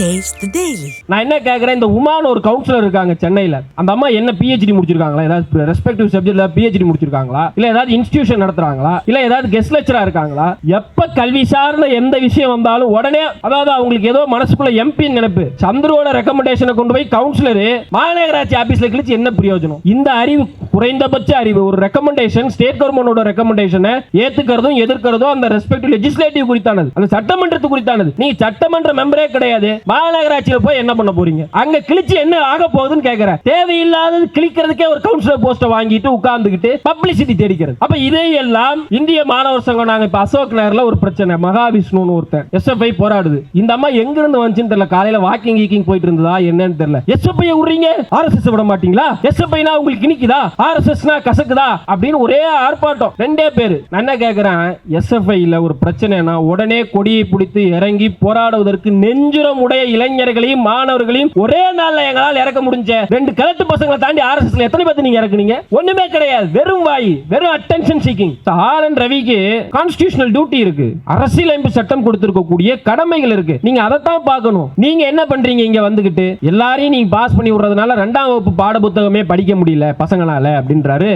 Taste the நான் என்ன கேட்குறேன் இந்த உமான்னு ஒரு கவுன்சிலர் இருக்காங்க சென்னையில். அந்த அம்மா என்ன பிஹெச்டி முடிச்சிருக்காங்களா? ஏதாவது ரெஸ்பெக்டிவ் சப்ஜெக்ட்ல பிஹெச்டி முடிச்சிருக்காங்களா? இல்ல ஏதாவது இன்ஸ்டிடியூஷன் நடத்துறாங்களா? இல்ல ஏதாவது கெஸ்ட் லெக்சரா இருக்காங்களா? எப்ப கல்வி சார்ந்த எந்த விஷயம் வந்தாலும் உடனே அதாவது அவங்களுக்கு ஏதோ மனசுக்குள்ள எம்பி நினைப்பு சந்திரோட ரெக்கமெண்டேஷனை கொண்டு போய் கவுன்சிலர் மாநகராட்சி ஆபீஸ்ல கிழிச்சு என்ன பிரயோஜனம்? இந்த அறிவு குறைந்தபட்ச அறிவு ஒரு ரெக்கமெண்டேஷன் ஸ்டேட் கவர்மெண்டோட ரெக்கமெண்டேஷனை ஏத்துக்கிறதும் எதிர்க்கிறதும் அந்த ரெஸ்பெக்டிவ் லெஜிஸ்லேட்டிவ் குறித்தானது அந்த சட்டமன்றத்து குறித்தானது நீ சட்டமன்ற மெம்பரே கிடையாது. மாநகராட்சியில போய் என்ன பண்ண போறீங்க? அங்க கிழிச்சு என்ன ஆக போகுதுன்னு கேக்குறேன். தேவையில்லாதது கிழிக்கிறதுக்கே ஒரு கவுன்சிலர் போஸ்ட வாங்கிட்டு உட்கார்ந்துகிட்டு பப்ளிசிட்டி தெரிக்கிறது அப்ப இதையெல்லாம் இந்திய மாணவர் சங்கம் நாங்க இப்ப அசோக் நகர்ல ஒரு பிரச்சனை. மகாவிஷ்ணுன்னு ஒருத்தன். எஸ்எஃப்ஐ போராடுது. இந்த அம்மா எங்க இருந்து வந்துச்சுன்னு தெரியல. காலையில வாக்கிங் கீக்கிங் போயிட்டு இருந்ததா என்னன்னு தெரியல. எஸ்எஃப்ஐ விடுறீங்க? ஆர்எஸ்எஸ் விட மாட்டீங்களா? எஸ்எஃப்ஐனா உங்களுக்கு இனிக்குதா ஆர்எஸ்எஸ்னா கசக்குதா? அப்படின்னு ஒரே ஆர்ப்பாட்டம். ரெண்டே பேரு. நான் என்ன கேக்குறேன்? எஸ்எஃப்ஐல ஒரு பிரச்சனைனா உடனே கொடியை பிடித்து இறங்கி போராடுவதற்கு நெஞ்சுரம் நம்முடைய இளைஞர்களையும் மாணவர்களையும் ஒரே நாள்ல எங்களால் இறக்க முடிஞ்ச ரெண்டு கலட்டு பசங்களை தாண்டி ஆர்எஸ்எஸ்ல எத்தனை பேர் நீங்க இறக்குனீங்க? ஒண்ணுமே கிடையாது. வெறும் வாய் வெறும் அட்டென்ஷன் சீக்கிங் ஆலன் ரவிக்கு கான்ஸ்டிடியூஷனல் டியூட்டி இருக்கு. அரசியலமைப்பு சட்டம் கொடுத்திருக்கக்கூடிய கடமைகள் இருக்கு. நீங்க அதைத்தான் பார்க்கணும். நீங்க என்ன பண்றீங்க இங்க வந்துகிட்டு? எல்லாரையும் நீங்க பாஸ் பண்ணி விடுறதுனால ரெண்டாம் வகுப்பு பாட புத்தகமே படிக்க முடியல பசங்களால அப்படின்றாரு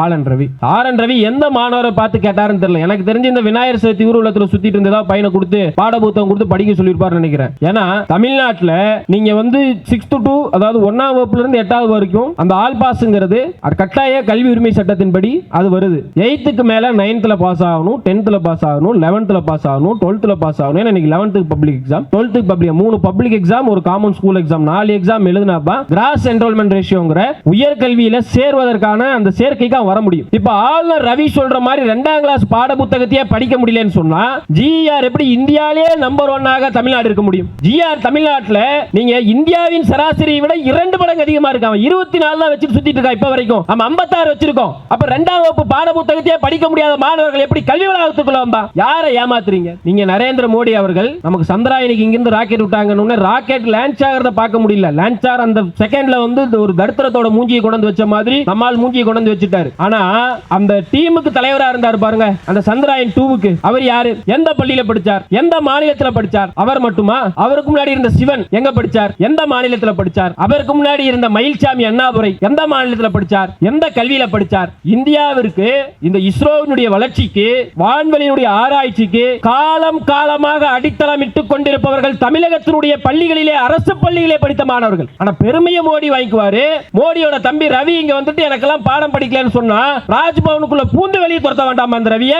ஆலன் ரவி. ஆரன் ரவி எந்த மாணவரை பார்த்து கேட்டாருன்னு தெரியல. எனக்கு தெரிஞ்சு இந்த விநாயகர் சதுர்த்தி ஊர்வலத்தில் சுத்திட்டு இருந்ததா பையனை கொடுத்து பாட புத்தகம் கொடுத்து படிக்க சொல்லியிருப்பாரு நினைக்கிறேன். ஏன்னா தமிழ்நாட்டில் நீங்க வந்து சிக்ஸ்த் டு அதாவது ஒன்னாம் வகுப்புல இருந்து எட்டாவது வரைக்கும் அந்த ஆல் பாஸ்ங்கிறது அது கட்டாய கல்வி உரிமை சட்டத்தின்படி அது வருது. எயித்துக்கு மேல நைன்த்ல பாஸ் ஆகணும் டென்த்ல பாஸ் ஆகணும் லெவன்த்ல பாஸ் ஆகணும் டுவெல்த்ல பாஸ் ஆகணும். ஏன்னா இன்னைக்கு லெவன்த்துக்கு பப்ளிக் எக்ஸாம் டுவெல்த்துக்கு பப்ளிக் மூணு பப்ளிக் எக்ஸாம் ஒரு காமன் ஸ்கூல் எக்ஸாம் நாலு எக்ஸாம் எழுதினாப்பா கிராஸ் என்ரோல்மெண்ட் ரேஷியோங்கிற உயர்கல்வியில சேர்வதற்கான அந்த சேர்க்கைக்கு தான் வர முடியும். இப்ப ஆளுநர் ரவி சொல்ற மாதிரி ரெண்டாம் கிளாஸ் பாட புத்தகத்தையே படிக்க முடியலன்னு சொன்னா ஜிஆர் எப்படி இந்தியாலே நம்பர் ஒன்னாக தமிழ்நாடு இருக்க முடியும்? ஜிஆர் தமிழ்நாட்டில் நீங்க இந்தியாவின் சராசரியை விட இரண்டு மடங்கு அதிகமா இருக்காங்க. இருபத்தி நாலு தான் வச்சுட்டு சுத்திட்டு இருக்கா இப்ப வரைக்கும். நம்ம ஐம்பத்தாறு வச்சிருக்கோம். அப்ப ரெண்டாம் வகுப்பு பாட புத்தகத்தையே படிக்க முடியாத மாணவர்கள் எப்படி கல்வி வளாகத்துக்குள்ள வந்தா? யாரை ஏமாத்துறீங்க? நீங்க நரேந்திர மோடி அவர்கள் நமக்கு சந்திராயனுக்கு இங்கிருந்து ராக்கெட் விட்டாங்கன்னு ராக்கெட் லான்ச் ஆகிறத பார்க்க முடியல. லான்ச் ஆகிற அந்த செகண்ட்ல வந்து ஒரு தடுத்தரத்தோட மூஞ்சியை கொண்டு வச்ச மாதிரி நம்மால் மூஞ்சியை கொண்டு வச்சுட்டாரு. இருந்தாரு ஆனா அந்த டீமுக்கு தலைவரா இருந்தாரு பாருங்க அந்த சந்திராயன் டூவுக்கு. அவர் யாரு? எந்த பள்ளியில படிச்சார்? எந்த மாநிலத்துல படிச்சார்? அவர் மட்டுமா? அவருக்கு முன்னாடி இருந்த சிவன் எங்க படிச்சார்? எந்த மாநிலத்துல படிச்சார்? அவருக்கு முன்னாடி இருந்த மயில்சாமி அண்ணாதுரை எந்த மாநிலத்துல படிச்சார்? எந்த கல்வியில படிச்சார்? இந்தியாவிற்கு இந்த இஸ்ரோவினுடைய வளர்ச்சிக்கு வான்வெளியினுடைய ஆராய்ச்சிக்கு காலம் காலமாக அடித்தளம் கொண்டிருப்பவர்கள் தமிழகத்தினுடைய பள்ளிகளிலே அரசு பள்ளியிலே படித்த மாணவர்கள். ஆனா பெருமையை மோடி வாங்கிக்குவாரு. மோடியோட தம்பி ரவி இங்க வந்துட்டு எனக்கெல்லாம் பாடம் படிக்கலன்னு சொன்னா ராஜ்பவனுக்குள்ள பூந்து வெளியே துரத்த வேண்டாமா அந்த ரவிய?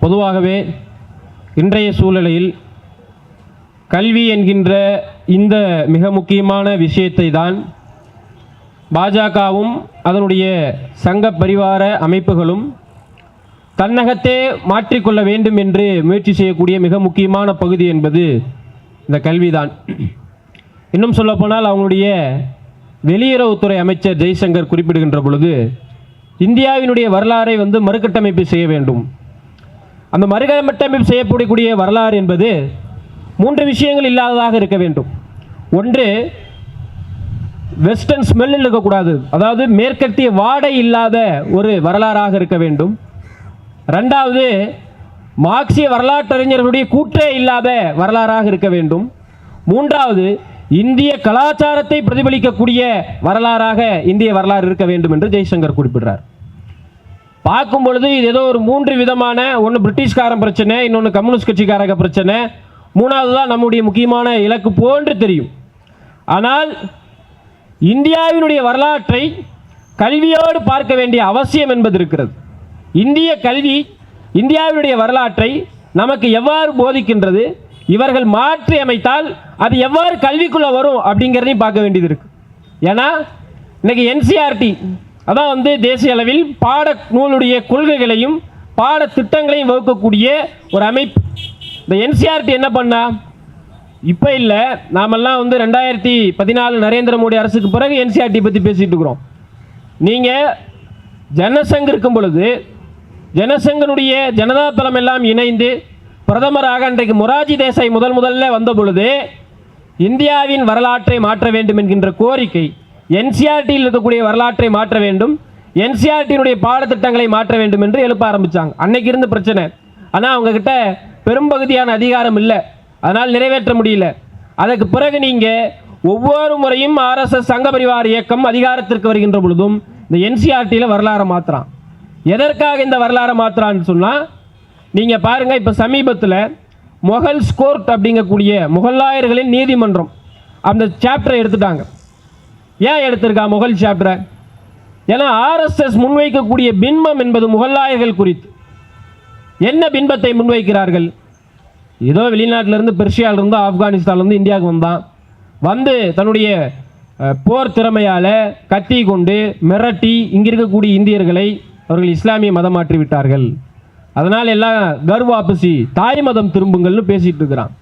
பொதுவாகவே இன்றைய சூழ்நிலையில் கல்வி என்கின்ற இந்த மிக முக்கியமான விஷயத்தை தான் பாஜகவும் அதனுடைய சங்க பரிவார அமைப்புகளும் தன்னகத்தே மாற்றிக்கொள்ள வேண்டும் என்று முயற்சி செய்யக்கூடிய மிக முக்கியமான பகுதி என்பது இந்த கல்விதான். இன்னும் சொல்லப்போனால் அவங்களுடைய வெளியுறவுத்துறை அமைச்சர் ஜெய்சங்கர் குறிப்பிடுகின்ற பொழுது இந்தியாவினுடைய வரலாறை வந்து மறுகட்டமைப்பு செய்ய வேண்டும். அந்த மறுகட்டமைப்பு செய்யக்கூடிய வரலாறு என்பது மூன்று விஷயங்கள் இல்லாததாக இருக்க வேண்டும். ஒன்று வெஸ்டர்ன் ஸ்மெல் இருக்கக்கூடாது. அதாவது மேற்கத்திய வாடை இல்லாத ஒரு வரலாறாக இருக்க வேண்டும். ரெண்டாவது மார்க்சிய வரலாற்றறிஞர்களுடைய கூற்றே இல்லாத வரலாறாக இருக்க வேண்டும். மூன்றாவது இந்திய கலாச்சாரத்தை பிரதிபலிக்கக்கூடிய வரலாறாக இந்திய வரலாறு இருக்க வேண்டும் என்று ஜெய்சங்கர் குறிப்பிடுறார். பார்க்கும் பொழுது இது ஏதோ ஒரு மூன்று விதமான ஒன்று பிரிட்டிஷ்காரன் பிரச்சனை இன்னொன்று கம்யூனிஸ்ட் கட்சிக்காரங்க பிரச்சனை. மூணாவது தான் நம்முடைய முக்கியமான இலக்கு போன்று தெரியும். ஆனால் இந்தியாவினுடைய வரலாற்றை கல்வியோடு பார்க்க வேண்டிய அவசியம் என்பது இருக்கிறது. இந்திய கல்வி இந்தியாவினுடைய வரலாற்றை நமக்கு எவ்வாறு போதிக்கின்றது? இவர்கள் மாற்றி அமைத்தால் அது எவ்வாறு கல்விக்குள்ளே வரும் அப்படிங்கிறதையும் பார்க்க வேண்டியது இருக்கு. ஏன்னா இன்னைக்கு என்சிஆர்டி அதான் வந்து தேசிய அளவில் பாட நூலுடைய கொள்கைகளையும் பாட திட்டங்களையும் வகுக்கக்கூடிய ஒரு அமைப்பு. இந்த என்சிஆர்டி என்ன பண்ணா? இப்போ இல்லை நாமெல்லாம் வந்து ரெண்டாயிரத்தி பதினாலு நரேந்திர மோடி அரசுக்கு பிறகு என்சிஆர்டி பற்றி பேசிட்டு இருக்கிறோம். நீங்கள் ஜனசங் இருக்கும் பொழுது ஜனசங்கனுடைய ஜனதா தளம் எல்லாம் இணைந்து பிரதமராக அன்றைக்கு மொராஜி தேசாய் முதல் முதல்ல வந்த பொழுது இந்தியாவின் வரலாற்றை மாற்ற வேண்டும் என்கின்ற கோரிக்கை என்சிஆர்டியில் இருக்கக்கூடிய வரலாற்றை மாற்ற வேண்டும் என்சிஆர்டியினுடைய பாடத்திட்டங்களை மாற்ற வேண்டும் என்று எழுப்ப ஆரம்பித்தாங்க அன்னைக்கு இருந்த பிரச்சனை. ஆனால் அவங்கக்கிட்ட பெரும்பகுதியான அதிகாரம் இல்லை. அதனால் நிறைவேற்ற முடியல. அதற்கு பிறகு நீங்கள் ஒவ்வொரு முறையும் ஆர்எஸ்எஸ் சங்க பரிவார இயக்கம் அதிகாரத்திற்கு வருகின்ற பொழுதும் இந்த என்சிஆர்டியில் வரலாறை மாத்துறான். எதற்காக இந்த வரலாறு மாத்திரான்னு சொன்னால் நீங்கள் பாருங்கள் இப்போ சமீபத்தில் மொகல்ஸ் ஸ்கோர்ட் அப்படிங்கக்கூடிய முகலாயர்களின் நீதிமன்றம் அந்த சாப்டரை எடுத்துட்டாங்க. ஏன் எடுத்திருக்கா முகல் சாப்டரை ஏன்னா ஆர்எஸ்எஸ் முன்வைக்கக்கூடிய பின்பம் என்பது முகலாயர்கள் குறித்து. என்ன பின்பத்தை முன்வைக்கிறார்கள்? ஏதோ வெளிநாட்டிலிருந்து பெர்ஷியாவிலிருந்து ஆப்கானிஸ்தான்லேருந்து இந்தியாவுக்கு வந்தான். வந்து தன்னுடைய போர் திறமையால் கத்தி கொண்டு மிரட்டி இங்கே இருக்கக்கூடிய இந்தியர்களை அவர்கள் இஸ்லாமிய மதம் மாற்றி விட்டார்கள் அதனால் எல்லாம் கர்வாபசி தாய் மதம் திரும்புங்கள்னு பேசிகிட்டு இருக்கிறான்.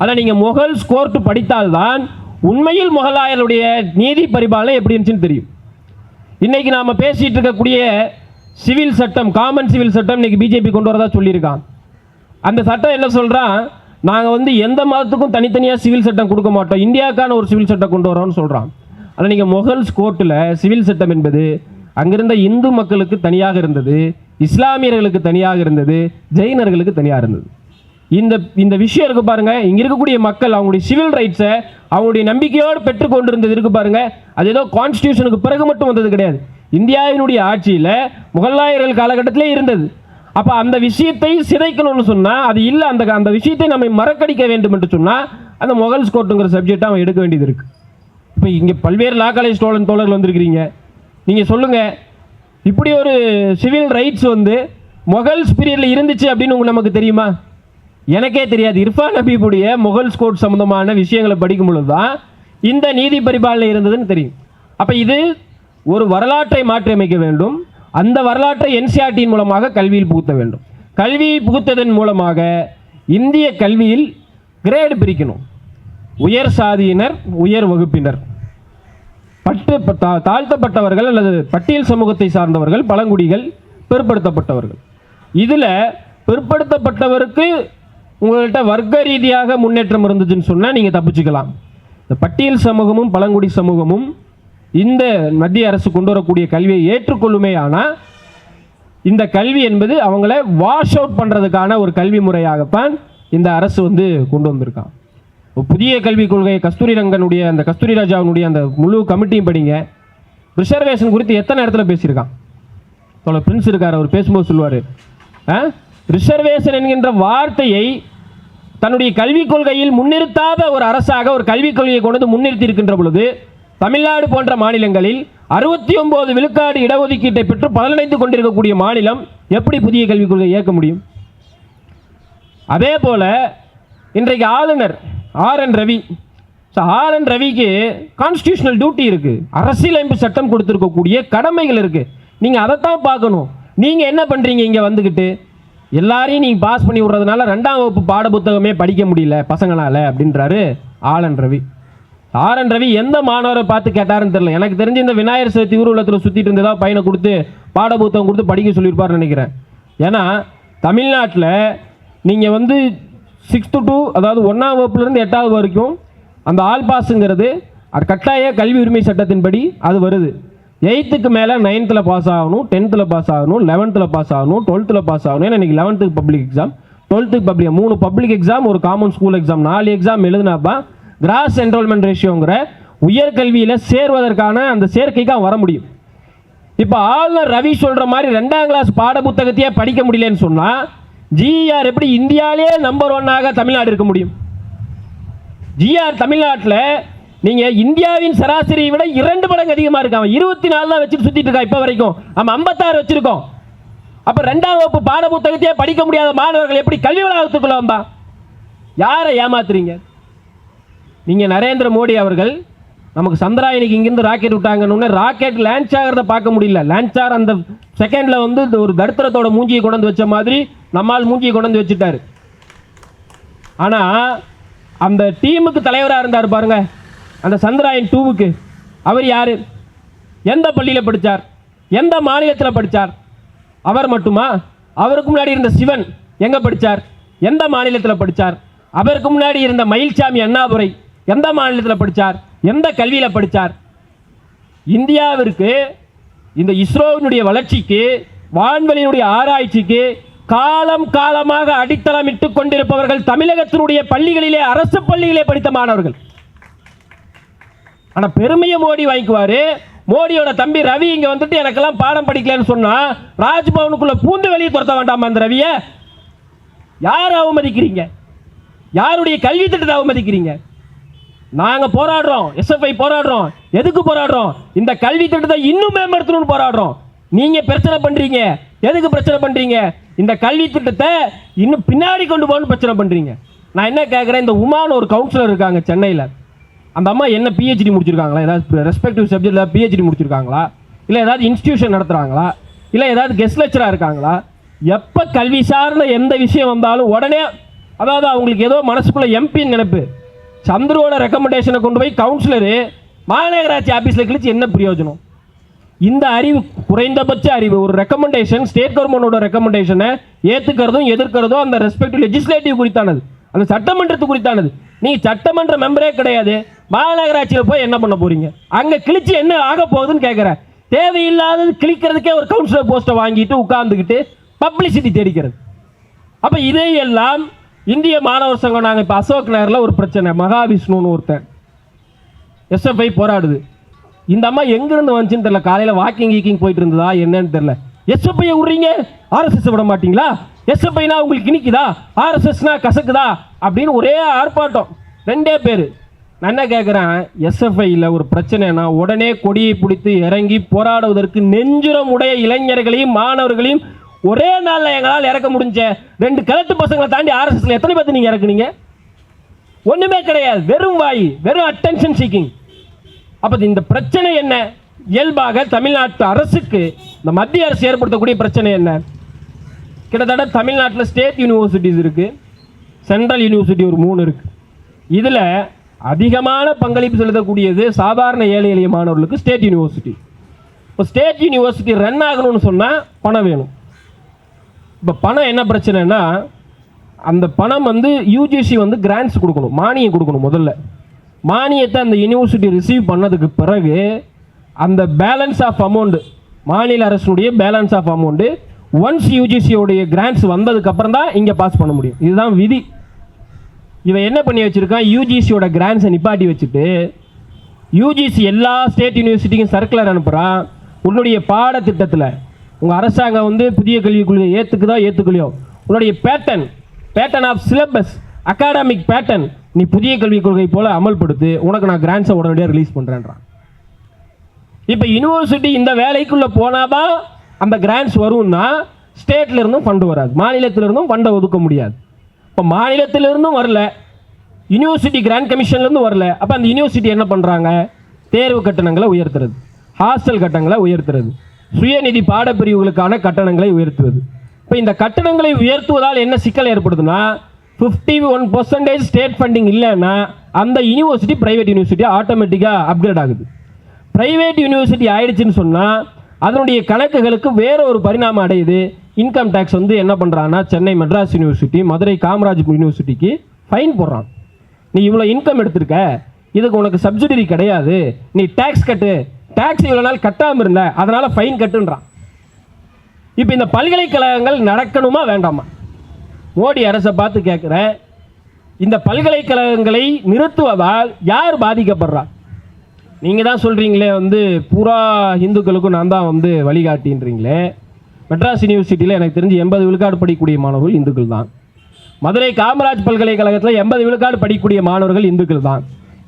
ஆனால் நீங்கள் முகல் ஸ்கோர்ட்டு படித்தால்தான் உண்மையில் முகலாயருடைய நீதி பரிபாலனை எப்படி இருந்துச்சுன்னு தெரியும். இன்றைக்கி நாம் பேசிகிட்டு இருக்கக்கூடிய சிவில் சட்டம் காமன் சிவில் சட்டம் இன்றைக்கி பிஜேபி கொண்டு வரதா சொல்லியிருக்கான். அந்த சட்டம் என்ன சொல்கிறான் நாங்கள் வந்து எந்த மதத்துக்கும் தனித்தனியாக சிவில் சட்டம் கொடுக்க மாட்டோம். இந்தியாவுக்கான ஒரு சிவில் சட்டம் கொண்டு வரோம்னு சொல்கிறான் ஆனால் நீங்கள் முகல்ஸ் கோர்ட்டில் சிவில் சட்டம் என்பது அங்கிருந்த இந்து மக்களுக்கு தனியாக இருந்தது இஸ்லாமியர்களுக்கு தனியாக இருந்தது ஜெயினர்களுக்கு தனியாக இருந்தது. இந்த இந்த விஷயம் இருக்கு பாருங்க. இங்க இருக்கக்கூடிய மக்கள் அவங்களுடைய சிவில் ரைட்ஸை அவங்களுடைய நம்பிக்கையோடு பெற்றுக்கொண்டு கொண்டிருந்தது இருக்கு பாருங்க. அது ஏதோ கான்ஸ்டியூஷனுக்கு பிறகு மட்டும் வந்தது கிடையாது. இந்தியாவினுடைய ஆட்சியில் முகலாயர்கள் காலகட்டத்திலே இருந்தது. அப்போ அந்த விஷயத்தை சிதைக்கணும்னு சொன்னால் அது இல்லை அந்த அந்த விஷயத்தை நம்ம மறக்கடிக்க வேண்டும் என்று சொன்னால் அந்த முகல்ஸ் கோர்ட்டுங்கிற சப்ஜெக்டை அவன் எடுக்க வேண்டியது இருக்குது இப்போ இங்கே பல்வேறு லா காலேஜ் தோழன் தோழர்கள் வந்திருக்கிறீங்க. நீங்கள் சொல்லுங்கள் இப்படி ஒரு சிவில் ரைட்ஸ் வந்து மொகல் பீரியடில் இருந்துச்சு அப்படின்னு உங்களுக்கு நமக்கு தெரியுமா? எனக்கே தெரியாது. இர்ஃபான் நபிபுடைய முகல்ஸ் கோட் சம்மந்தமான விஷயங்களை படிக்கும் பொழுது தான் இந்த நீதி பரிபாலனை இருந்ததுன்னு தெரியும். அப்போ இது ஒரு வரலாற்றை மாற்றியமைக்க வேண்டும். அந்த வரலாற்றை என்சிஆர்டியின் மூலமாக கல்வியில் புகுத்த வேண்டும். கல்வி புகுத்ததன் மூலமாக இந்திய கல்வியில் கிரேடு பிரிக்கணும். உயர் சாதியினர் உயர் வகுப்பினர். பட்டு தா- தாழ்த்தப்பட்டவர்கள் அல்லது பட்டியல் சமூகத்தை சார்ந்தவர்கள் பழங்குடிகள் பிற்படுத்தப்பட்டவர்கள். இதில் பிற்படுத்தப்பட்டவருக்கு உங்கள்கிட்ட வர்க்க ரீதியாக முன்னேற்றம் இருந்துச்சுன்னு சொன்னால் நீங்கள் தப்பிச்சுக்கலாம். இந்த பட்டியல் சமூகமும் பழங்குடி சமூகமும் இந்த மத்திய அரசு கொண்டு வரக்கூடிய கல்வியை ஏற்றுக்கொள்ளுமே ஆனால் இந்த கல்வி என்பது அவங்கள வாஷ் அவுட் பண்ணுறதுக்கான ஒரு கல்வி முறையாகத்தான் இந்த அரசு வந்து கொண்டு வந்திருக்கான். புதிய கல்விக் கொள்கை கஸ்தூரி ரங்கனுடைய அந்த கஸ்தூரி ராஜாவினுடைய அந்த முழு கமிட்டியும் படிங்க. ரிசர்வேஷன் குறித்து எத்தனை இடத்துல பேசியிருக்கான்? தோழர் பிரின்ஸ் இருக்கார் அவர் பேசும்போது சொல்லுவார். ரிசர்வேஷன் என்கின்ற வார்த்தையை தன்னுடைய கல்விக் கொள்கையில் முன்னிறுத்தாத ஒரு அரசாக ஒரு கல்விக் கொள்கையை கொண்டு வந்து முன்னிறுத்தி இருக்கின்ற பொழுது தமிழ்நாடு போன்ற மாநிலங்களில் அறுபத்தி ஒன்பது விழுக்காடு இடஒதுக்கீட்டை பெற்று பலனடைந்து கொண்டிருக்கக்கூடிய மாநிலம் எப்படி புதிய கல்விக் கொள்கை இயக்க முடியும்? அதே போல இன்றைக்கு ஆளுநர் R N Ravi. So R N ரவிக்கு கான்ஸ்டியூஷனல் டியூட்டி இருக்குது அரசியலமைப்பு சட்டம் கொடுத்துருக்கக்கூடிய கடமைகள் இருக்குது நீங்கள் அதைத்தான் பார்க்கணும். நீங்கள் என்ன பண்ணுறீங்க இங்கே வந்துக்கிட்டு எல்லாரையும் நீங்கள் பாஸ் பண்ணி விட்றதுனால ரெண்டாம் வகுப்பு பாட புத்தகமே படிக்க முடியல பசங்களால் அப்படின்றாரு ஆலன் ரவி. ஆரன் ரவி எந்த மாணவரை பார்த்து கேட்டாருன்னு தெரியல. எனக்கு தெரிஞ்சு இந்த விநாயகர் சதுர்த்தி ஊர்வலத்தில் சுற்றிட்டு இருந்ததா பையனை கொடுத்து பாட புத்தகம் கொடுத்து படிக்க சொல்லியிருப்பார்னு நினைக்கிறேன். ஏன்னா தமிழ்நாட்டில் நீங்கள் வந்து சிக்ஸ்த்து டு அதாவது ஒன்றாம் வகுப்புலேருந்து எட்டாவது வரைக்கும் அந்த ஆல் பாஸுங்கிறது அது கட்டாய கல்வி உரிமை சட்டத்தின்படி அது வருது. எயித்துக்கு மேலே நைன்த்தில் பாஸ் ஆகணும் டென்த்தில் பாஸ் ஆகணும் லெவன்த்தில் பாஸ் ஆகணும் டுவெல்த்தில் பாஸ் ஆகணும். ஏன்னா இன்றைக்கி லெவன்த்துக்கு பப்ளிக் எக்ஸாம் டுவெல்த்துக்கு பப்ளிக் மூணு பப்ளிக் எக்ஸாம் ஒரு காமன் ஸ்கூல் எக்ஸாம் நாலு எக்ஸாம் எழுதினாப்பா கிராஸ் என்ரோல்மெண்ட் ரேஷியோங்கிற உயர்கல்வியில் சேர்வதற்கான அந்த சேர்க்கைக்கு அவன் வர முடியும். இப்போ ஆளுநர் ரவி சொல்கிற மாதிரி ரெண்டாம் கிளாஸ் பாட புத்தகத்தையே படிக்க முடியலன்னு சொன்னால் ஜிஆர் எப்படி இந்தியாவிலே நம்பர் ஒன்னாக தமிழ்நாடு இருக்க முடியும்? ஜிஆர் தமிழ்நாட்டில் நீங்கள் இந்தியாவின் சராசரியை விட இரண்டு மடங்கு அதிகமாக இருக்காங்க இருபத்தி நாலு தான் வச்சுட்டு சுற்றிட்டு இருக்கா இப்போ வரைக்கும். நம்ம ஐம்பத்தாறு வச்சுருக்கோம் அப்போ ரெண்டாம் வகுப்பு பாட புத்தகத்தையே படிக்க முடியாத மாணவர்கள் எப்படி கல்வி வளாகத்துக்குள்ள வந்தா? யாரை ஏமாத்துறீங்க? நீங்கள் நரேந்திர மோடி அவர்கள் நமக்கு சந்திராயனுக்கு இங்கேருந்து ராக்கெட் விட்டாங்கன்னு ராக்கெட் லான்ச் ஆகிறத பார்க்க முடியல. லான்ச் ஆகிற அந்த செகண்டில் வந்து இந்த ஒரு தரித்திரத்தோட மூஞ்சியை கொண்டு வச்ச மாதிரி நம்மால் மூஞ்சியை கொண்டு வச்சுட்டார். வச்சுட்டாரு அந்த டீமுக்கு தலைவராக இருந்தார் பாருங்க. அந்த சந்திராயன் டூவுக்கு அவர் யார்? எந்த பள்ளியில் படித்தார் எந்த மாநிலத்தில் படித்தார் அவர் மட்டுமா? அவருக்கு முன்னாடி இருந்த சிவன் எங்கே படித்தார் எந்த மாநிலத்தில் படித்தார் அவருக்கு முன்னாடி இருந்த மயில்சாமி அண்ணாதுரை எந்த மாநிலத்தில் படித்தார் எந்த கல்வியில் படித்தார் இந்தியாவிற்கு இந்த இஸ்ரோவினுடைய வளர்ச்சிக்கு வான்வெளியினுடைய ஆராய்ச்சிக்கு காலம் காலமாக அடித்தளமிட்டு கொண்டிருப்பவர்கள் தமிழகத்தினுடைய பள்ளிகளிலே அரசு பள்ளிகளிலே படித்த மாணவர்கள். ஆனால் பெருமையை மோடி வாங்கிக்குவார். மோடியோட தம்பி ரவி இங்கே வந்துட்டு எனக்கெல்லாம் பாடம் படிக்கலன்னு சொன்னால் ராஜ்பவனுக்குள்ளே பூந்து வெளியே துரத்த வேண்டாமா அந்த ரவியை? யார் அவமதிக்கிறீங்க? யாருடைய கல்வி திட்டத்தை அவமதிக்கிறீங்க? நாங்கள் போராடுறோம். எஸ்எஃப்ஐ போராடுறோம். எதுக்கு போராடுறோம்? இந்த கல்வி திட்டத்தை இன்னும் மேம்படுத்தணும்னு போராடுறோம். நீங்கள் பிரச்சனை பண்ணுறீங்க எதுக்கு பிரச்சனை பண்ணுறீங்க இந்த கல்வி திட்டத்தை இன்னும் பின்னாடி கொண்டு போகணும்னு பிரச்சனை பண்ணுறீங்க நான் என்ன கேட்குறேன் இந்த உமான்னு ஒரு கவுன்சிலர் இருக்காங்க சென்னையில். அந்த அம்மா என்ன பிஹெச்டி முடிச்சிருக்காங்களா? ஏதாவது ரெஸ்பெக்டிவ் சப்ஜெக்டில் பிஹெச்டி முடிச்சிருக்காங்களா? இல்லை ஏதாவது இன்ஸ்டியூஷன் நடத்துகிறாங்களா இல்லை ஏதாவது கெஸ்ட் லெக்சராக இருக்காங்களா? எப்போ கல்வி சார்ந்த எந்த விஷயம் வந்தாலும் உடனே அதாவது அவங்களுக்கு ஏதோ மனசுக்குள்ளே எம்பின்னு நினைப்பு. சந்துருவோட ரெக்கமெண்டேஷனை கொண்டு போய் கவுன்சிலரு மாநகராட்சி ஆஃபீஸில் கிழிச்சு என்ன பிரயோஜனம்? இந்த அறிவு குறைந்தபட்ச அறிவு ஒரு ரெக்கமெண்டேஷன் ஸ்டேட் கவர்மெண்டோட ரெக்கமெண்டேஷனை ஏற்றுக்கிறதும் எதிர்க்கிறதும் அந்த ரெஸ்பெக்டிவ் லெஜிஸ்லேட்டிவ் குறித்தானது. அந்த சட்டமன்றத்து குறித்தானது. நீங்கள் சட்டமன்ற மெம்பரே கிடையாது. மாநகராட்சியில் போய் என்ன பண்ண போறீங்க? அங்கே கிழிச்சு என்ன ஆக போகுதுன்னு கேட்குறேன் தேவையில்லாதது கிழிக்கிறதுக்கே ஒரு கவுன்சிலர் போஸ்ட்டை வாங்கிட்டு உட்காந்துக்கிட்டு பப்ளிசிட்டி தேடிக்கிறது. அப்போ இதையெல்லாம் இந்திய மாணவர் சங்கம் நாங்கள் இப்போ அசோக் நகரில் ஒரு பிரச்சனை. மகாவிஷ்ணுன்னு ஒருத்தன். எஸ்எஃப்ஐ போராடுது. இந்த அம்மா எங்கேருந்து வந்துச்சுன்னு தெரில காலையில் வாக்கிங் கீக்கிங் போயிட்டு இருந்ததா என்னன்னு தெரில எஸ்எஃப்ஐ விடுறீங்க? ஆர்எஸ்எஸ் விட மாட்டீங்களா? எஸ்எஃப்ஐனா உங்களுக்கு இனிக்குதா? ஆர்எஸ்எஸ்னா கசக்குதா? அப்படின்னு ஒரே ஆர்ப்பாட்டம். ரெண்டே பேர். நான் என்ன கேட்குறேன் எஸ்எஃப்ஐயில் ஒரு பிரச்சனைனா உடனே கொடியை பிடித்து இறங்கி போராடுவதற்கு நெஞ்சுரம் உடைய இளைஞர்களையும் மாணவர்களையும் ஒரே நாளில் எங்களால் இறக்க முடிஞ்ச ரெண்டு கிழட்டு பசங்களை தாண்டி ஆர்எஸ்எஸ்ல எத்தனை பேர்த்து நீங்கள் இறக்குனீங்க? ஒன்றுமே கிடையாது. வெறும் வாய் வெறும் அட்டென்ஷன் சீக்கிங் அப்போ இந்த பிரச்சனை என்ன? இயல்பாக தமிழ்நாட்டு அரசுக்கு இந்த மத்திய அரசு ஏற்படுத்தக்கூடிய பிரச்சனை என்ன? கிட்டத்தட்ட தமிழ்நாட்டில் ஸ்டேட் யூனிவர்சிட்டிஸ் இருக்குது சென்ட்ரல் யூனிவர்சிட்டி ஒரு மூணு இருக்குது இதில் அதிகமான பங்களிப்பு செலுத்தக்கூடியது சாதாரண ஏழை எளிய மாணவர்களுக்கு ஸ்டேட் யூனிவர்சிட்டி இப்போ ஸ்டேட் யூனிவர்சிட்டி ரன் ஆகணும்னு சொன்னால் பணம் வேணும். இப்போ பணம் என்ன பிரச்சனைனா அந்த பணம் வந்து யூஜிசி வந்து கிராண்ட்ஸ் கொடுக்கணும் மானியம் கொடுக்கணும் முதல்ல. மானியத்தை அந்த யூனிவர்சிட்டி ரிசீவ் பண்ணதுக்கு பிறகு அந்த பேலன்ஸ் ஆஃப் அமௌண்ட்டு மாநில அரசுடைய பேலன்ஸ் ஆஃப் அமௌண்ட்டு ஒன்ஸ் யூஜிசியோடைய கிராண்ட்ஸ் வந்ததுக்கப்புறம் தான் இங்கே பாஸ் பண்ண முடியும். இதுதான் விதி. இவன் என்ன பண்ணி வச்சுருக்கான்? யூஜிசியோட கிராண்ட்ஸை நிப்பாட்டி வச்சுட்டு யூஜிசி எல்லா ஸ்டேட் யூனிவர்சிட்டிக்கும் சர்க்குலர் அனுப்புகிறான் உன்னுடைய பாடத்திட்டத்தில் உங்கள் அரசாங்கம் வந்து புதிய கல்விக் கொள்கையை ஏற்றுக்குதோ ஏற்றுக்கலையோ உன்னுடைய pattern pattern of syllabus academic pattern நீ புதிய கல்விக் கொள்கை போல் அமல்படுத்து உனக்கு நான் கிராண்ட்ஸை உடனடியாக ரிலீஸ் பண்ணுறேன்றான் இப்போ யூனிவர்சிட்டி இந்த வேலைக்குள்ளே போனால் தான் அந்த கிராண்ட்ஸ் வரும்னா ஸ்டேட்லேருந்தும் ஃபண்டு வராது. மாநிலத்திலிருந்தும் ஃபண்டை ஒதுக்க முடியாது. இப்போ மாநிலத்திலிருந்தும் வரல. யூனிவர்சிட்டி கிராண்ட் கமிஷன்லேருந்து வரல. அப்போ அந்த யூனிவர்சிட்டி என்ன பண்ணுறாங்க தேர்வு கட்டணங்களை உயர்த்துறது. ஹாஸ்டல் கட்டணங்களை உயர்த்துறது. சுயநிதி பாடப்பிரிவுகளுக்கான கட்டணங்களை உயர்த்துவது. இப்போ இந்த கட்டணங்களை உயர்த்துவதால் என்ன சிக்கல் ஏற்படுதுன்னா fifty one percentage state funding இல்லைன்னா அந்த யூனிவர்சிட்டி ப்ரைவேட் யூனிவர்சிட்டி ஆட்டோமேட்டிக்காக அப்கிரேட் ஆகுது. ப்ரைவேட் யூனிவர்சிட்டி ஆயிடுச்சுன்னு சொன்னால் அதனுடைய கணக்குகளுக்கு வேற ஒரு பரிணாமம் அடையுது. இன்கம் டேக்ஸ் வந்து என்ன பண்ணுறான்னா சென்னை மெட்ராஸ் யூனிவர்சிட்டி மதுரை காமராஜ் யூனிவர்சிட்டிக்கு ஃபைன் போடுறான். நீ இவ்வளோ இன்கம் எடுத்திருக்க இதுக்கு உனக்கு சப்சிடரி கிடையாது. நீ டேக்ஸ் கட்டு. டேக்ஸ் இவ்வளோ நாள் கட்டாமல் இருந்த அதனால் ஃபைன் கட்டுன்றான். இப்போ இந்த பல்கலைக்கழகங்கள் நடக்கணுமா வேண்டாமா? மோடி அரசை பார்த்து கேட்குறேன். இந்த பல்கலைக்கழகங்களை நிறுத்துவதால் யார் பாதிக்கப்படுறா? நீங்கள் தான் சொல்கிறீங்களே வந்து பூரா இந்துக்களுக்கும் நான் தான் வந்து வழிகாட்டின்றீங்களே. மெட்ராஸ் யூனிவர்சிட்டியில் எனக்கு தெரிஞ்சு எண்பது விழுக்காடு படிக்கக்கூடிய மாணவர்கள் இந்துக்கள் தான். மதுரை காமராஜ் பல்கலைக்கழகத்தில் எண்பது விழுக்காடு படிக்கக்கூடிய மாணவர்கள் இந்துக்கள் தான்.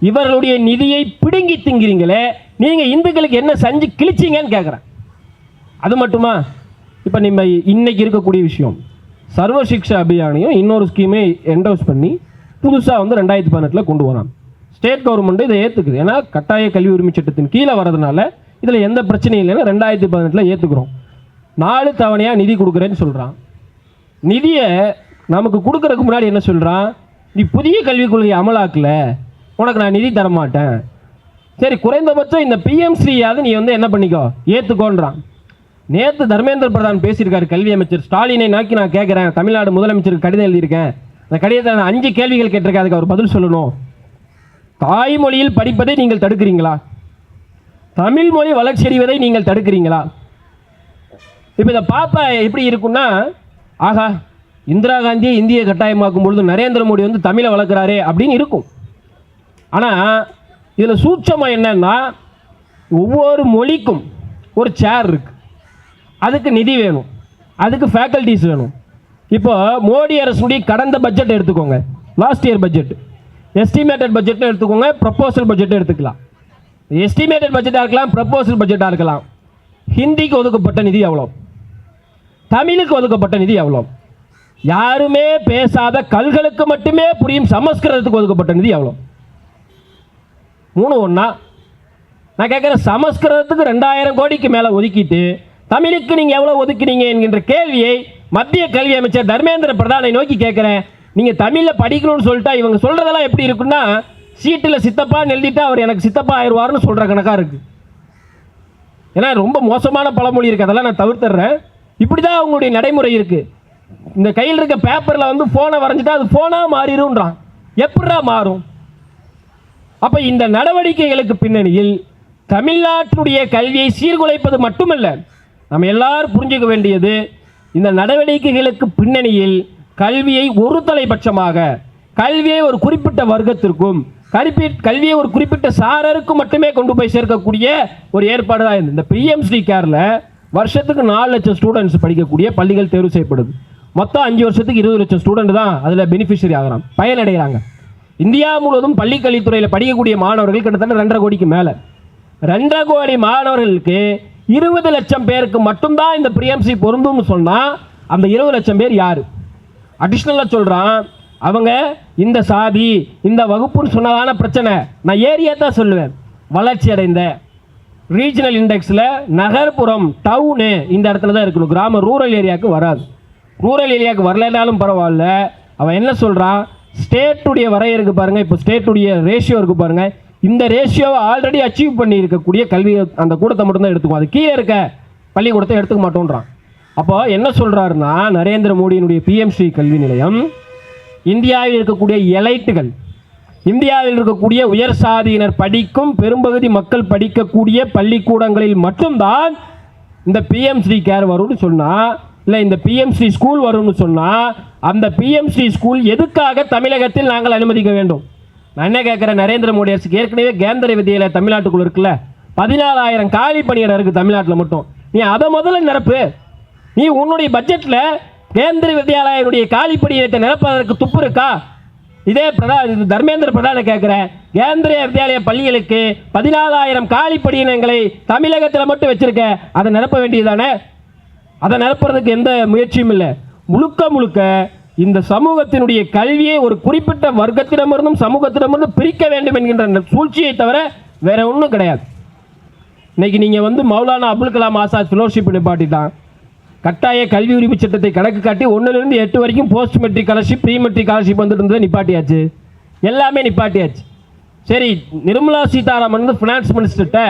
இவர்களுடைய நிதியை பிடுங்கி திங்கிறீங்களே நீங்கள் இந்துக்களுக்கு என்ன செஞ்சு கிழிச்சிங்கன்னு கேட்குறேன் அது மட்டுமா? இப்போ நம்ம இன்றைக்கி இருக்கக்கூடிய விஷயம். சர்வ சிக்ஷா அபியானையும் இன்னொரு ஸ்கீமே என்டோஸ் பண்ணி புதுசாக வந்து ரெண்டாயிரத்தி பதினெட்டில் கொண்டு வரான் ஸ்டேட் கவர்மெண்ட்டு இதை ஏற்றுக்குது ஏன்னா கட்டாய கல்வி உரிமை சட்டத்தின் கீழே வரதுனால இதில் எந்த பிரச்சனையும் இல்லைன்னா ரெண்டாயிரத்தி பதினெட்டில் ஏற்றுக்கிறோம் நாலு தவணையாக நிதி கொடுக்குறேன்னு சொல்கிறான் நிதியை நமக்கு கொடுக்கறதுக்கு முன்னாடி என்ன சொல்கிறான் நீ புதிய கல்விக் கொள்கையை அமலாக்கலை. உனக்கு நான் நிதி தரமாட்டேன். சரி குறைந்தபட்சம் இந்த பிஎம்சியாவது நீ வந்து என்ன பண்ணிக்கோ? ஏற்றுக்கோன்றான் நேற்று தர்மேந்திர பிரதான் பேசியிருக்காரு கல்வி அமைச்சர். ஸ்டாலினை நோக்கி நான் கேட்குறேன் தமிழ்நாடு முதலமைச்சருக்கு கடிதம் எழுதியிருக்கேன். அந்த கடிதத்தை நான் அஞ்சு கேள்விகள் கேட்டிருக்கேன். அதுக்கு அவர் பதில் சொல்லணும். தாய்மொழியில் படிப்பதை நீங்கள் தடுக்கிறீங்களா? தமிழ் மொழி வளர்ச்சி அடைவதை நீங்கள் தடுக்கிறீங்களா? இப்போ இதை பாப்பா எப்படி இருக்குன்னா ஆகா இந்திரா காந்தியை இந்தியை கட்டாயமாக்கும் பொழுது நரேந்திர மோடி வந்து தமிழை வளர்க்குறாரே அப்படின்னு இருக்கும். ஆனால் இதில் சூட்சமாக என்னென்னா ஒவ்வொரு மொழிக்கும் ஒரு சேர் இருக்குது அதுக்கு நிதி வேணும். அதுக்கு ஃபேக்கல்டிஸ் வேணும். இப்போ மோடி அரசுடைய கடந்த பட்ஜெட் எடுத்துக்கோங்க. லாஸ்ட் இயர் பட்ஜெட் எஸ்டிமேட்டட் பட்ஜெட்னு எடுத்துக்கோங்க. ப்ரப்போசல் பட்ஜெட்டும் எடுத்துக்கலாம். எஸ்டிமேட்டட் பட்ஜெட்டாக இருக்கலாம் ப்ரப்போசல் பட்ஜெட்டாக இருக்கலாம். ஹிந்திக்கு ஒதுக்கப்பட்ட நிதி எவ்வளோ? தமிழுக்கு ஒதுக்கப்பட்ட நிதி எவ்வளோ? யாருமே பேசாத கல்களுக்கு மட்டுமே புரியும் சமஸ்கிருதத்துக்கு ஒதுக்கப்பட்ட நிதி எவ்வளோ? மூணு ஒன்றா நான் கேட்குறேன் சமஸ்கிருதத்துக்கு ரெண்டாயிரம் கோடிக்கு மேலே ஒதுக்கிட்டு தமிழுக்கு நீங்கள் எவ்வளோ ஒதுக்குனீங்க என்கின்ற கேள்வியை மத்திய கல்வி அமைச்சர் தர்மேந்திர பிரதானை நோக்கி கேட்குறேன் நீங்கள் தமிழில் படிக்கணும்னு சொல்லிட்டா இவங்க சொல்கிறதெல்லாம் எப்படி இருக்குன்னா சீட்டில் சித்தப்பான்னு எழுதிட்டு அவர் எனக்கு சித்தப்பா ஆயிடுவார்னு சொல்கிற கணக்காக இருக்குது ஏன்னா ரொம்ப மோசமான பழமொழி இருக்குது அதெல்லாம் நான் தவிர்த்துறேன் இப்படி தான் அவங்களுடைய நடைமுறை இருக்குது இந்த கையில் இருக்க பேப்பரில் வந்து ஃபோனை வரைஞ்சிட்டா அது ஃபோனாக மாறிடும்ன்றான். எப்படா மாறும்? அப்போ இந்த நடவடிக்கைகளுக்கு பின்னணியில் தமிழ்நாட்டினுடைய கல்வியை சீர்குலைப்பது மட்டுமல்ல நம்ம எல்லாரும் புரிஞ்சுக்க வேண்டியது இந்த நடவடிக்கைகளுக்கு பின்னணியில் கல்வியை ஒரு தலைபட்சமாக கல்வியை ஒரு குறிப்பிட்ட வர்க்கத்திற்கும் கல்வி கல்வியை ஒரு குறிப்பிட்ட சாரருக்கும் மட்டுமே கொண்டு போய் சேர்க்கக்கூடிய ஒரு ஏற்பாடு தான் இந்த பிஎம்சி கேரில் வருஷத்துக்கு நாலு லட்சம் ஸ்டூடெண்ட்ஸ் படிக்கக்கூடிய பள்ளிகள் தேர்வு செய்யப்படுது. மொத்தம் அஞ்சு வருஷத்துக்கு இருபது லட்சம் ஸ்டூடெண்ட் தான் அதில் பெனிஃபிஷரி ஆகிறான் பயனடைகிறாங்க. இந்தியா முழுவதும் பள்ளிக்கல்வித்துறையில் படிக்கக்கூடிய மாணவர்கள் கிட்டத்தட்ட ரெண்டரை கோடிக்கு மேலே. ரெண்டரை கோடி மாணவர்களுக்கு இருபது லட்சம் பேருக்கு மட்டும்தான் இந்த பிரியம்சி பொருந்தும்னு சொன்னால் அந்த இருபது லட்சம் பேர் யார்? அடிஷ்னலாக சொல்கிறான் அவங்க இந்த சாதி இந்த வகுப்புன்னு சொன்னதான பிரச்சனை. நான் ஏரியா தான் சொல்லுவேன். வளர்ச்சி அடைந்த ரீஜனல் இண்டெக்ஸில் நகர்ப்புறம் டவுனு இந்த இடத்துல தான் இருக்கணும். கிராம ரூரல் ஏரியாவுக்கு வராது. ரூரல் ஏரியாவுக்கு வரலைனாலும் பரவாயில்ல. அவன் என்ன சொல்கிறான் ஸ்டேட்டுடைய வரையறுக்கு பாருங்கள் இப்போ ஸ்டேட்டுடைய ரேஷியோ இருக்குது பாருங்கள் இந்த ரேஷியோவை ஆல்ரெடி அச்சீவ் பண்ணி இருக்கக்கூடிய கல்வி அந்த கூடத்தை மட்டும்தான் எடுத்துக்கும் அது கீழே இருக்க பள்ளிக்கூடத்தை எடுத்துக்க மாட்டோன்றான். அப்போ என்ன சொல்கிறாருன்னா நரேந்திர மோடியினுடைய பிஎம்சி கல்வி நிலையம் இந்தியாவில் இருக்கக்கூடிய எலைட்டுகள் இந்தியாவில் இருக்கக்கூடிய உயர் சாதியினர் படிக்கும் பெரும்பகுதி மக்கள் படிக்கக்கூடிய பள்ளிக்கூடங்களில் மட்டும்தான் இந்த பிஎம்சி கேர் வரும்னு சொன்னால் இல்லை இந்த பிஎம்சி ஸ்கூல் வரும்னு சொன்னால் அந்த பிஎம்சி ஸ்கூல் எதுக்காக தமிழகத்தில் நாங்கள் அனுமதிக்க வேண்டும்? நான் என்ன கேட்குறேன் நரேந்திர மோடி அரசுக்கு? ஏற்கனவே கேந்திர விதியில் தமிழ்நாட்டுக்குள்ள இருக்குல்ல பதினாலாயிரம் காலி பணியிடம் இருக்குது தமிழ்நாட்டில் மட்டும். நீ அதை முதல்ல நிரப்பு. நீ உன்னுடைய பட்ஜெட்டில் கேந்திர வித்யாலயனுடைய காலி பணியிடத்தை நிரப்பதற்கு துப்பு இருக்கா? இதே பிரதா இது தர்மேந்திர பிரதான கேட்குறேன். கேந்திர வித்யாலய பள்ளிகளுக்கு பதினாலாயிரம் காலி படியினங்களை தமிழகத்தில் மட்டும் வச்சுருக்க அதை நிரப்ப வேண்டியதானே அதை நிரப்புறதுக்கு எந்த முயற்சியும் இல்லை. முழுக்க முழுக்க இந்த சமூகத்தினுடைய கல்வியை ஒரு குறிப்பிட்ட வர்க்கத்திடமிருந்தும் சமூகத்திடமிருந்தும் பிரிக்க வேண்டும் என்கின்ற அந்த சூழ்ச்சியை தவிர வேற ஒன்றும் கிடையாது. இன்னைக்கு நீங்கள் வந்து மௌலானா அப்துல் கலாம் ஆசாத் ஃபெலோஷிப் நிப்பாட்டிட்டான் கட்டாய கல்வி உரிமை சட்டத்தை கணக்கு காட்டி ஒன்றுலேருந்து எட்டு வரைக்கும் post matric scholarship pre matric scholarship வந்துட்டு இருந்தது நிப்பாட்டியாச்சு. எல்லாமே நிப்பாட்டியாச்சு. சரி நிர்மலா சீதாராமன் வந்து ஃபினான்ஸ் மினிஸ்டர்கிட்ட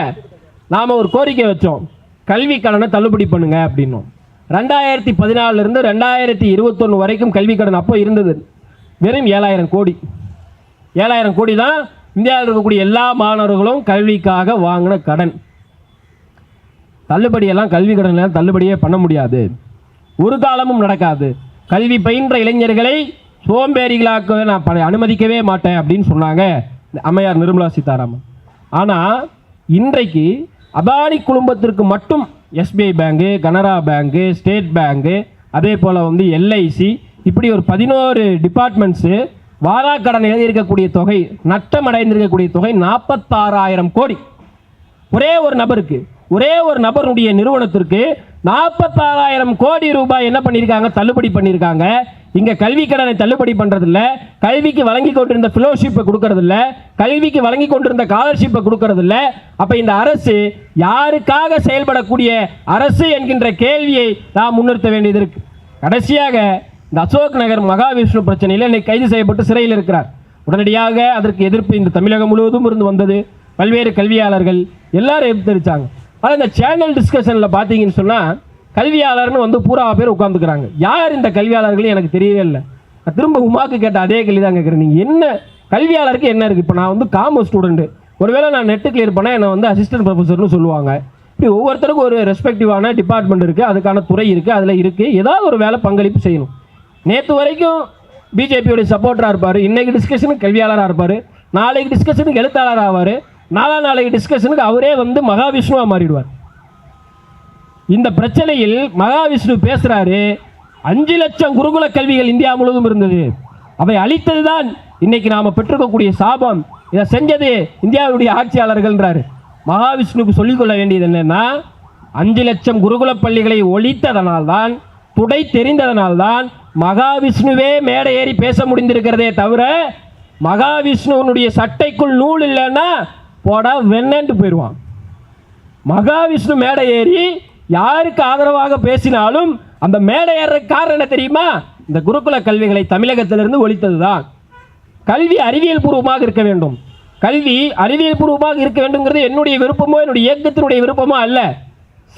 நாம் ஒரு கோரிக்கை வச்சோம். கல்வி கடனை தள்ளுபடி பண்ணுங்க அப்படின்னோம். ரெண்டாயிரத்தி பதினாலிருந்து ரெண்டாயிரத்தி இருபத்தொன்று வரைக்கும் கல்வி கடன் அப்போ இருந்தது. வெறும் ஏழாயிரம் கோடி. ஏழாயிரம் கோடி தான் இந்தியாவில் இருக்கக்கூடிய எல்லா மாணவர்களும் கல்விக்காக வாங்கின கடன். தள்ளுபடியெல்லாம் கல்வி கடனில் தள்ளுபடியே பண்ண முடியாது. ஒரு காலமும் நடக்காது. கல்வி பயின்ற இளைஞர்களை சோம்பேறிகளாக்க நான் ப- அனுமதிக்கவே மாட்டேன் அப்படின்னு சொன்னாங்க இந்த அம்மையார் நிர்மலா சீதாராமன். ஆனால் இன்றைக்கு அதானி குடும்பத்திற்கு மட்டும் SBI bank Canara bank state bank அதே போல் வந்து எல்ஐசி இப்படி ஒரு பதினோரு டிபார்ட்மெண்ட்ஸு வாராக்கடன் எழுதியிருக்கக்கூடிய தொகை நட்டம் அடைந்திருக்கக்கூடிய தொகை நாற்பத்தாறாயிரம் கோடி. ஒரே ஒரு நபருக்கு ஒரே ஒரு நபருடைய நிறுவனத்திற்கு நாற்பத்தாறாயிரம் கோடி ரூபாய் என்ன பண்ணியிருக்காங்க? தள்ளுபடி பண்ணியிருக்காங்க. இங்கே கல்வி கடனை தள்ளுபடி பண்ணுறதில்ல கல்விக்கு வழங்கி கொண்டிருந்த ஃபெலோஷிப்பை கொடுக்கறதில்ல. கல்விக்கு வழங்கி கொண்டிருந்த ஸ்காலர்ஷிப்பை கொடுக்கறதில்ல. அப்போ இந்த அரசு யாருக்காக செயல்படக்கூடிய அரசு என்கின்ற கேள்வியை நாம் முன்னிறுத்த வேண்டியது இருக்கு. கடைசியாக இந்த அசோக் நகர் மகாவிஷ்ணு பிரச்சனையில் இன்னைக்கு கைது செய்யப்பட்டு சிறையில் இருக்கிறார். உடனடியாக அதற்கு எதிர்ப்பு இந்த தமிழகம் முழுவதும் இருந்து வந்தது. பல்வேறு கல்வியாளர்கள் எல்லாரும் எதிர்த்தரிச்சாங்க. ஆனால் இந்த சேனல் டிஸ்கஷனில் பார்த்தீங்கன்னு சொன்னால் கல்வியாளர்னு வந்து பூரா பேர் உட்காந்துக்கிறாங்க யார் இந்த கல்வியாளர்கள் எனக்கு தெரியவே இல்லை. திரும்ப உமாக்கு கேட்ட அதே கேள்வி தான் கேட்குறேன். நீங்கள் என்ன கல்வியாளருக்கு என்ன இருக்குது இப்போ நான் வந்து காமர்ஸ் ஸ்டூடெண்ட்டு ஒருவேளை நான் நெட்டு கிளியர் பண்ணால் என்னை வந்து அசிஸ்டன்ட் ப்ரொஃபஸர்னு சொல்லுவாங்க. இப்படி ஒவ்வொருத்தருக்கும் ஒரு ரெஸ்பெக்டிவான டிபார்ட்மெண்ட் இருக்குது அதுக்கான துறை இருக்குது அதில் இருக்குது ஏதாவது ஒரு வேலை பங்களிப்பு செய்யணும். நேற்று வரைக்கும் பிஜேபியோடைய சப்போர்ட்டராக இருப்பார். இன்றைக்கு டிஸ்கஷனுக்கு கல்வியாளராக இருப்பார். நாளைக்கு டிஸ்கஷனுக்கு எழுத்தாளர் ஆவார். நாளா நாளைக்கு டிஸ்கஷனுக்கு அவரே வந்து மகாவிஷ்ணுவாக மாறிடுவார். இந்த பிரச்சனையில் மகாவிஷ்ணு பேசுகிறாரு அஞ்சு லட்சம் குருகுல கல்விகள் இந்தியா முழுவதும் இருந்தது. அவை அழித்ததுதான் இன்னைக்கு நாம் பெற்றிருக்கக்கூடிய சாபம். இதை செஞ்சது இந்தியாவுடைய ஆட்சியாளர்கள்ன்றாரு. மகாவிஷ்ணுவுக்கு சொல்லிக்கொள்ள வேண்டியது என்னென்னா அஞ்சு லட்சம் குருகுல பள்ளிகளை ஒழித்ததனால்தான் துடை தெரிந்ததனால்தான் மகாவிஷ்ணுவே மேடை ஏறி பேச முடிந்திருக்கிறதே தவிர மகாவிஷ்ணுவனுடைய சட்டைக்குள் நூல் இல்லைன்னா போட வெண்ணன்ட்டு போயிடுவான். மகாவிஷ்ணு மேடை ஏறி யாருக்கு ஆதரவாக பேசினாலும் அந்த மேடை ஏற காரணம் என்ன தெரியுமா? இந்த குருகுல கல்விகளை தமிழகத்திலிருந்து ஒழித்ததுதான். கல்வி அறிவியல் பூர்வமாக இருக்க வேண்டும். கல்வி அறிவியல் பூர்வமாக இருக்க வேண்டுங்கிறது என்னுடைய விருப்பமோ என்னுடைய இயக்கத்தினுடைய விருப்பமோ அல்ல.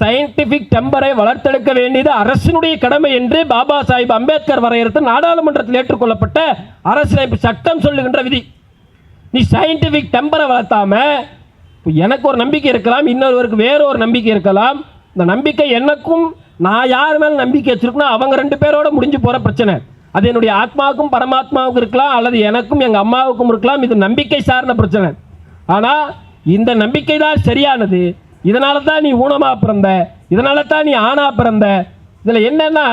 சயின்டிபிக் டெம்பரை வளர்த்தெடுக்க வேண்டியது அரசினுடைய கடமை என்று பாபா சாஹிப் அம்பேத்கர் வரையறுத்து நாடாளுமன்றத்தில் ஏற்றுக்கொள்ளப்பட்ட அரசியலமைப்பு சட்டம் சொல்லுகின்ற விதி. நீ சயின்டிஃபிக் டெம்பரை வளர்த்தாம இப்போ எனக்கு ஒரு நம்பிக்கை இருக்கலாம் இன்னொருவருக்கு வேற ஒரு நம்பிக்கை இருக்கலாம். இந்த நம்பிக்கை எனக்கும் நான் யார் மேலே நம்பிக்கை வச்சுருக்கேனோ அவங்க ரெண்டு பேரோட முடிஞ்சு போகிற பிரச்சனை. அது என்னுடைய ஆத்மாவுக்கும் பரமாத்மாவுக்கும் இருக்கலாம் அல்லது எனக்கும் எங்கள் அம்மாவுக்கும் இருக்கலாம் இது நம்பிக்கை சார்ந்த பிரச்சனை. ஆனால் இந்த நம்பிக்கை தான் சரியானது. இதனால தான் நீ ஊனமாக பிறந்த இதனால தான் நீ ஆணாக பிறந்த. இதில் என்னென்னா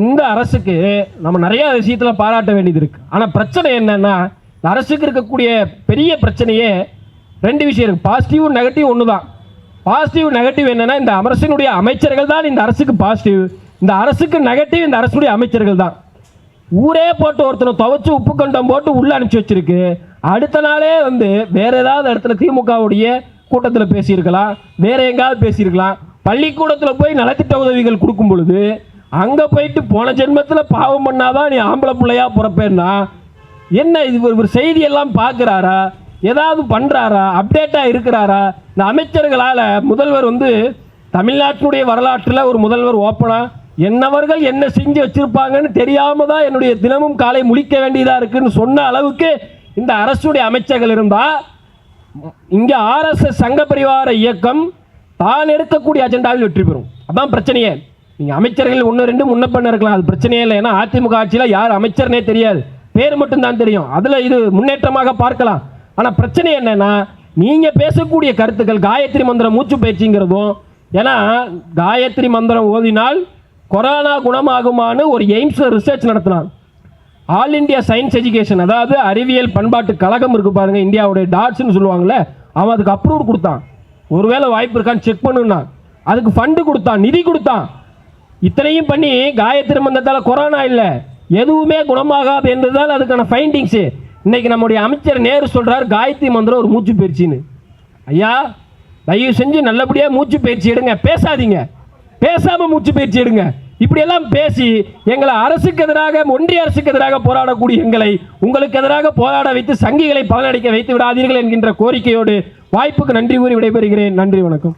இந்த அரசுக்கு நம்ம நிறைய விஷயத்தில் பாராட்ட வேண்டியது இருக்குது ஆனால் பிரச்சனை என்னென்னா அரசுக்கு இருக்கக்கூடிய பெரிய பிரச்சனையே ரெண்டு விஷயம் இருக்குது பாசிட்டிவும் நெகட்டிவ் ஒன்று தான் பாசிட்டிவ் நெகட்டிவ் என்னன்னா இந்த அரசினுடைய அமைச்சர்கள் தான் இந்த அரசுக்கு பாசிட்டிவ் இந்த அரசுக்கு நெகட்டிவ் இந்த அரசுடைய அமைச்சர்கள் தான். ஊரே போட்டு ஒருத்தனை துவைச்சு உப்பு கண்டம் போட்டு உள்ள அனுப்பிச்சி வச்சிருக்கு. அடுத்த நாளே வந்து வேற ஏதாவது இடத்துல திமுகவுடைய கூட்டத்தில் பேசியிருக்கலாம். வேற எங்காவது பேசியிருக்கலாம். பள்ளிக்கூடத்தில் போய் நலத்திட்ட உதவிகள் கொடுக்கும் பொழுது அங்கே போயிட்டு போன ஜென்மத்தில் பாவம் பண்ணாதான் நீ ஆம்பளை பிள்ளையா பிறப்பேன்னா என்ன இது? ஒரு- ஒரு செய்தியெல்லாம் பார்க்குறாரா? ஏதாவது பண்ணுறாரா அப்டேட்டாக இருக்கிறாரா? இந்த அமைச்சர்களால் முதல்வர் வந்து தமிழ்நாட்டினுடைய வரலாற்றில் ஒரு முதல்வர் ஓப்பனாக என்னவர்கள் என்ன செஞ்சு வச்சுருப்பாங்கன்னு தெரியாமல் தான் என்னுடைய தினமும் காலை முழிக்க வேண்டியதாக இருக்குதுன்னு சொன்ன அளவுக்கு இந்த அரசுடைய அமைச்சர்கள் இருந்தால் இங்கே ஆர்எஸ்எஸ் சங்க பரிவார இயக்கம் தான் எடுக்கக்கூடிய அஜெண்டாவில் வெற்றி பெறும். அதான் பிரச்சனையே. நீங்கள் அமைச்சர்கள் ஒன்று ரெண்டு முன்ன பண்ண இருக்கலாம். அது பிரச்சனையே இல்லை. ஏன்னா அதிமுக ஆட்சியில் யார் அமைச்சர்னே தெரியாது. பேர் மட்டும்தான் தெரியும். அதில் இது முன்னேற்றமாக பார்க்கலாம். ஆனால் பிரச்சனை என்னென்னா நீங்கள் பேசக்கூடிய கருத்துக்கள் காயத்ரி மந்திரம் மூச்சு பயிற்சிங்கிறதும் ஏன்னா காயத்ரி மந்திரம் ஓதினால் கொரோனா குணமாகுமான்னு ஒரு எய்ம்ஸில் ரிசர்ச் நடத்தினாங்க ஆல் இந்தியா சயின்ஸ் எஜுகேஷன் அதாவது அறிவியல் பண்பாட்டு கழகம் இருக்குது பாருங்கள் இந்தியாவுடைய டாட்ஸ்னு சொல்லுவாங்கள்ல அவன் அதுக்கு அப்ரூவ் கொடுத்தான். ஒருவேளை வாய்ப்பு இருக்கான்னு செக் பண்ணுன்னா அதுக்கு ஃபண்டு கொடுத்தான் நிதி கொடுத்தான். இத்தனையும் பண்ணி காயத்ரி மந்தத்தால் கொரோனா இல்லை. எதுவுமே குணமாகாது என்றுதான் அதுக்கான ஃபைண்டிங்ஸு இன்னைக்கு நம்முடைய அமைச்சர் நேரு சொல்கிறார் காயத்ரி மந்திரம் ஒரு மூச்சு பயிற்சின்னு. ஐயா தயவு செஞ்சு நல்லபடியாக மூச்சு பயிற்சி எடுங்க. பேசாதீங்க. பேசாமல் மூச்சு பயிற்சி எடுங்க. இப்படியெல்லாம் பேசி எங்களை அரசுக்கு எதிராக ஒன்றிய அரசுக்கு எதிராக போராடக்கூடிய எங்களை உங்களுக்கு எதிராக போராட வைத்து சங்கிகளை பலனடைக்க வைத்து விடாதீர்கள் என்கின்ற கோரிக்கையோடு வாய்ப்புக்கு நன்றி கூறி விடைபெறுகிறேன். நன்றி வணக்கம்.